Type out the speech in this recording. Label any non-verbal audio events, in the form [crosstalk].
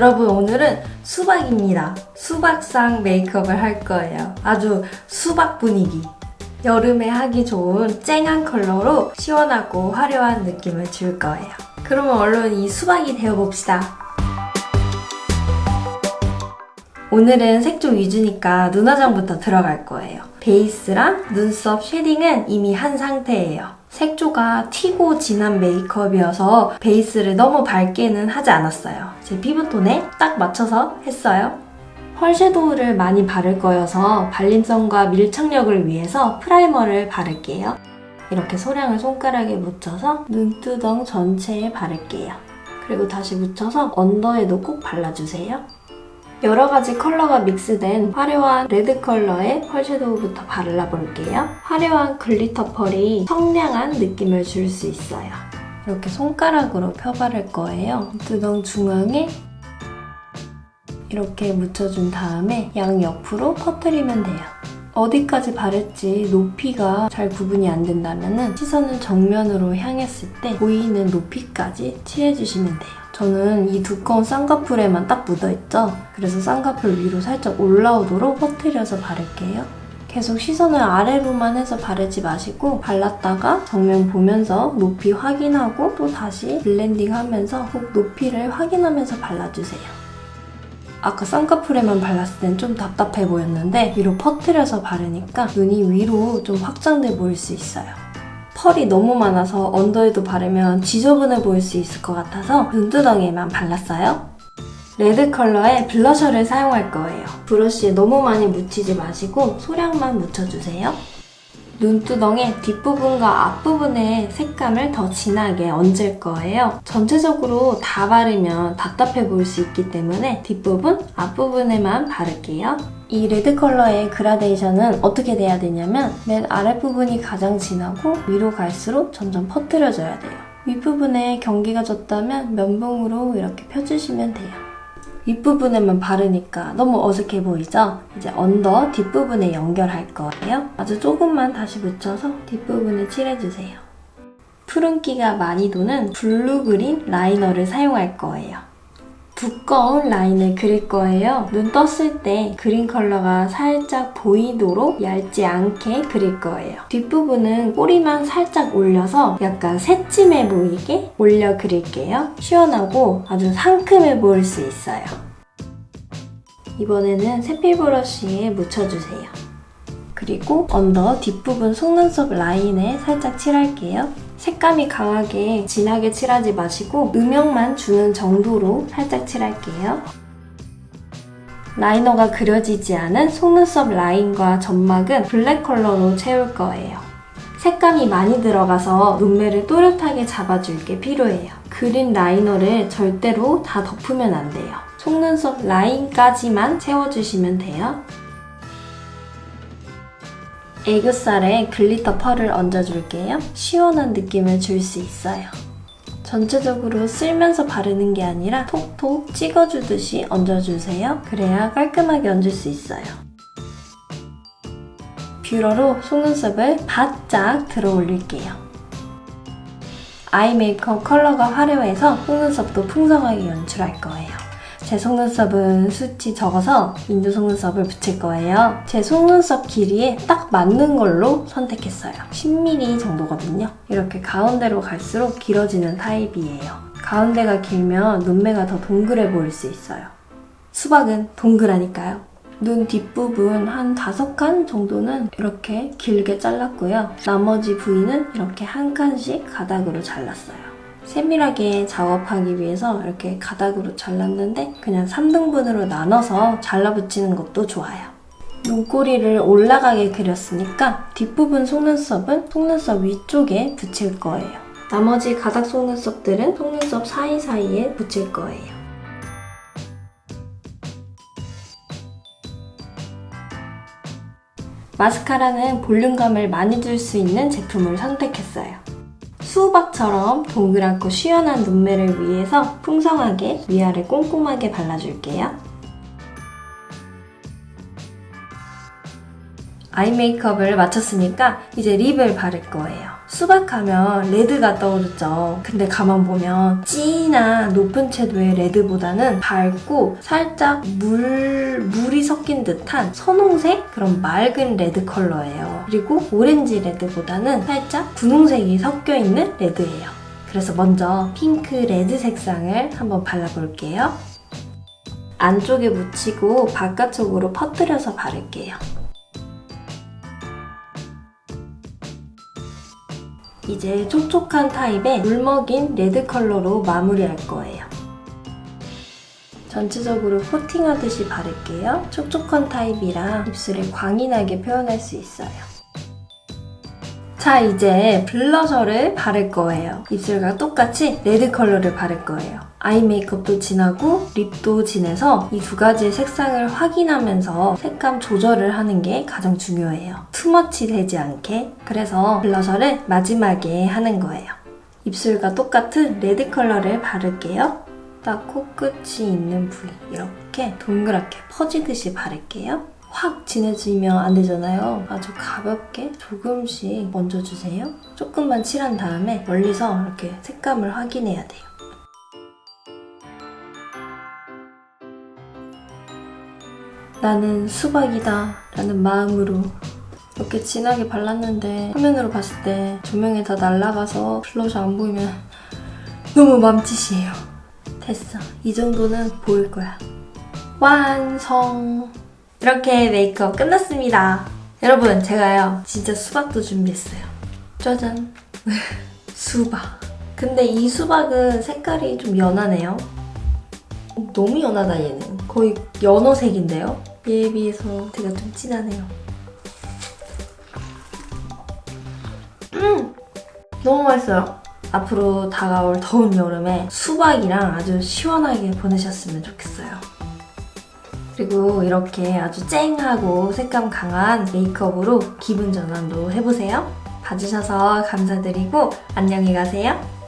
여러분 오늘은 수박입니다. 수박상 메이크업을 할 거예요. 아주 수박 분위기. 여름에 하기 좋은 쨍한 컬러로 시원하고 화려한 느낌을 줄 거예요. 그러면 얼른 이 수박이 되어봅시다. 오늘은 색조 위주니까 눈화장부터 들어갈 거예요. 베이스랑 눈썹 쉐딩은 이미 한 상태예요. 색조가 튀고 진한 메이크업이어서 베이스를 너무 밝게는 하지 않았어요. 제 피부톤에 딱 맞춰서 했어요. 펄 섀도우를 많이 바를 거여서 발림성과 밀착력을 위해서 프라이머를 바를게요. 이렇게 소량을 손가락에 묻혀서 눈두덩 전체에 바를게요. 그리고 다시 묻혀서 언더에도 꼭 발라주세요. 여러 가지 컬러가 믹스된 화려한 레드 컬러의 펄 섀도우부터 발라볼게요. 화려한 글리터 펄이 청량한 느낌을 줄 수 있어요. 이렇게 손가락으로 펴바를 거예요. 두덩 중앙에 이렇게 묻혀준 다음에 양 옆으로 퍼뜨리면 돼요. 어디까지 바를지 높이가 잘 구분이 안 된다면 시선을 정면으로 향했을 때 보이는 높이까지 칠해주시면 돼요. 저는 이 두꺼운 쌍꺼풀에만 딱 묻어있죠? 그래서 쌍꺼풀 위로 살짝 올라오도록 퍼뜨려서 바를게요. 계속 시선을 아래로만 해서 바르지 마시고 발랐다가 정면 보면서 높이 확인하고 또 다시 블렌딩 하면서 꼭 높이를 확인하면서 발라주세요. 아까 쌍꺼풀에만 발랐을 땐 좀 답답해 보였는데 위로 퍼뜨려서 바르니까 눈이 위로 좀 확장돼 보일 수 있어요. 펄이 너무 많아서 언더에도 바르면 지저분해 보일 수 있을 것 같아서 눈두덩이에만 발랐어요. 레드 컬러의 블러셔를 사용할 거예요. 브러쉬에 너무 많이 묻히지 마시고 소량만 묻혀주세요. 눈두덩의 뒷부분과 앞부분의 색감을 더 진하게 얹을 거예요. 전체적으로 다 바르면 답답해 보일 수 있기 때문에 뒷부분, 앞부분에만 바를게요. 이 레드 컬러의 그라데이션은 어떻게 돼야 되냐면 맨 아랫부분이 가장 진하고 위로 갈수록 점점 퍼뜨려져야 돼요. 윗부분에 경기가 졌다면 면봉으로 이렇게 펴주시면 돼요. 윗부분에만 바르니까 너무 어색해 보이죠? 이제 언더 뒷부분에 연결할 거예요. 아주 조금만 다시 묻혀서 뒷부분에 칠해주세요. 푸른기가 많이 도는 블루 그린 라이너를 사용할 거예요. 두꺼운 라인을 그릴 거예요. 눈 떴을 때 그린 컬러가 살짝 보이도록 얇지 않게 그릴 거예요. 뒷부분은 꼬리만 살짝 올려서 약간 새침해 보이게 올려 그릴게요. 시원하고 아주 상큼해 보일 수 있어요. 이번에는 세필 브러쉬에 묻혀주세요. 그리고 언더 뒷부분 속눈썹 라인에 살짝 칠할게요. 색감이 강하게 진하게 칠하지 마시고 음영만 주는 정도로 살짝 칠할게요. 라이너가 그려지지 않은 속눈썹 라인과 점막은 블랙 컬러로 채울 거예요. 색감이 많이 들어가서 눈매를 또렷하게 잡아줄 게 필요해요. 그린 라이너를 절대로 다 덮으면 안 돼요. 속눈썹 라인까지만 채워주시면 돼요. 애교살에 글리터 펄을 얹어줄게요. 시원한 느낌을 줄 수 있어요. 전체적으로 쓸면서 바르는 게 아니라 톡톡 찍어주듯이 얹어주세요. 그래야 깔끔하게 얹을 수 있어요. 뷰러로 속눈썹을 바짝 들어 올릴게요. 아이 메이크업 컬러가 화려해서 속눈썹도 풍성하게 연출할 거예요. 제 속눈썹은 숱이 적어서 인두 속눈썹을 붙일 거예요. 제 속눈썹 길이에 딱 맞는 걸로 선택했어요. 10mm 정도거든요. 이렇게 가운데로 갈수록 길어지는 타입이에요. 가운데가 길면 눈매가 더 동그래 보일 수 있어요. 수박은 동그라니까요. 눈 뒷부분 한 다섯 칸 정도는 이렇게 길게 잘랐고요. 나머지 부위는 이렇게 한 칸씩 가닥으로 잘랐어요. 세밀하게 작업하기 위해서 이렇게 가닥으로 잘랐는데 그냥 3등분으로 나눠서 잘라붙이는 것도 좋아요. 눈꼬리를 올라가게 그렸으니까 뒷부분 속눈썹은 속눈썹 위쪽에 붙일 거예요. 나머지 가닥 속눈썹들은 속눈썹 사이사이에 붙일 거예요. 마스카라는 볼륨감을 많이 줄 수 있는 제품을 선택했어요. 수박처럼 동그랗고 시원한 눈매를 위해서 풍성하게 위아래 꼼꼼하게 발라줄게요. 아이 메이크업을 마쳤으니까 이제 립을 바를 거예요. 수박하면 레드가 떠오르죠. 근데 가만 보면 진한 높은 채도의 레드보다는 밝고 살짝 물, 물이 섞인 듯한 선홍색? 그런 맑은 레드 컬러예요. 그리고 오렌지 레드보다는 살짝 분홍색이 섞여 있는 레드예요. 그래서 먼저 핑크 레드 색상을 한번 발라볼게요. 안쪽에 묻히고 바깥쪽으로 퍼뜨려서 바를게요. 이제 촉촉한 타입의 물먹인 레드 컬러로 마무리할 거예요. 전체적으로 코팅하듯이 바를게요. 촉촉한 타입이라 입술에 광이 나게 표현할 수 있어요. 자, 이제 블러셔를 바를 거예요. 입술과 똑같이 레드 컬러를 바를 거예요. 아이 메이크업도 진하고 립도 진해서 이 두 가지의 색상을 확인하면서 색감 조절을 하는 게 가장 중요해요. 투머치 되지 않게. 그래서 블러셔를 마지막에 하는 거예요. 입술과 똑같은 레드 컬러를 바를게요. 딱 코끝이 있는 부위 이렇게 동그랗게 퍼지듯이 바를게요. 확 진해지면 안 되잖아요. 아주 가볍게 조금씩 얹어주세요. 조금만 칠한 다음에 멀리서 이렇게 색감을 확인해야 돼요. 나는 수박이다 라는 마음으로 이렇게 진하게 발랐는데 화면으로 봤을 때 조명에 다 날아가서 블러셔 안 보이면 너무 맘짓이에요. 됐어. 이 정도는 보일 거야. 완성! 이렇게 메이크업 끝났습니다. 여러분, 제가요, 진짜 수박도 준비했어요. 짜잔. [laughs] 수박. 근데 이 수박은 색깔이 좀 연하네요. 너무 연하다, 얘는. 거의 연어색인데요? 얘에 비해서 되게 좀 진하네요. 음! 너무 맛있어요. 앞으로 다가올 더운 여름에 수박이랑 아주 시원하게 보내셨으면 좋겠어요. 그리고 이렇게 아주 쨍하고 색감 강한 메이크업으로 기분 전환도 해보세요. 봐주셔서 감사드리고 안녕히 가세요.